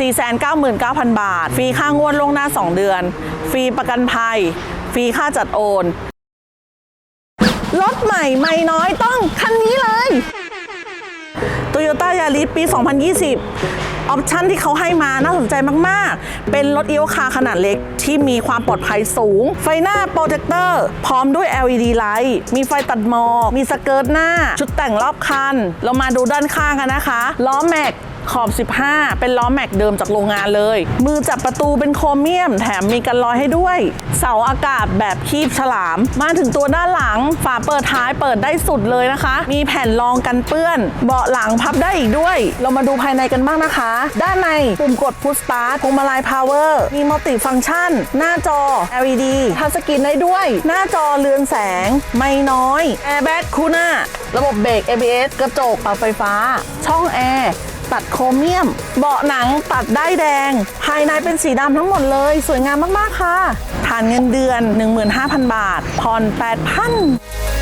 499,000 บาท ฟรีค่างวดล่วงหน้า 2 เดือน ฟรีประกันภัย ฟรีค่าจัดโอน รถใหม่ไม่น้อยต้องคันนี้เลย Toyota Yaris ปี 2020 ออปชั่นที่เขาให้มาน่าสนใจมากๆ เป็นรถเอีโอคาขนาดเล็กที่มีความปลอดภัยสูง ไฟหน้าโปรเจคเตอร์พร้อมด้วย LED ไลท์มีไฟตัดหมอก มีสเกิร์ตหน้า ชุดแต่งรอบคัน เรามาดูด้านข้างกันนะคะ ล้อแม็กขอบ 15 เป็นล้อแม็กเดิมจากโรงงานเลย มือจับประตูเป็นโครเมียม แถมมีกันรอยให้ด้วย เสาอากาศแบบคีบฉลาม มาถึงตัวด้านหลัง ฝาเปิดท้ายเปิดได้สุดเลยนะคะ มีแผ่นรองกันเปื้อน เบาะหลังพับได้อีกด้วย เรามาดูภายในกันบ้างนะคะด้านในปุ่มกดพุชสตาร์ทพวงมาลัยพาวเวอร์มีมัลติฟังก์ชัน หน้าจอ LED ทัชสกรีนได้ด้วย หน้าจอเรืองแสง ไม่น้อยแอร์แบ็กคูน่าระบบเบรก ABS กระจกปรับไฟฟ้า ช่องแอร์ตัดโครเมียม เบาะหนังตัดได้แดง ภายในเป็นสีดำทั้งหมดเลย สวยงามมาก ๆ ค่ะ ฐานเงินเดือน 15,000 บาท ผ่อน 8,000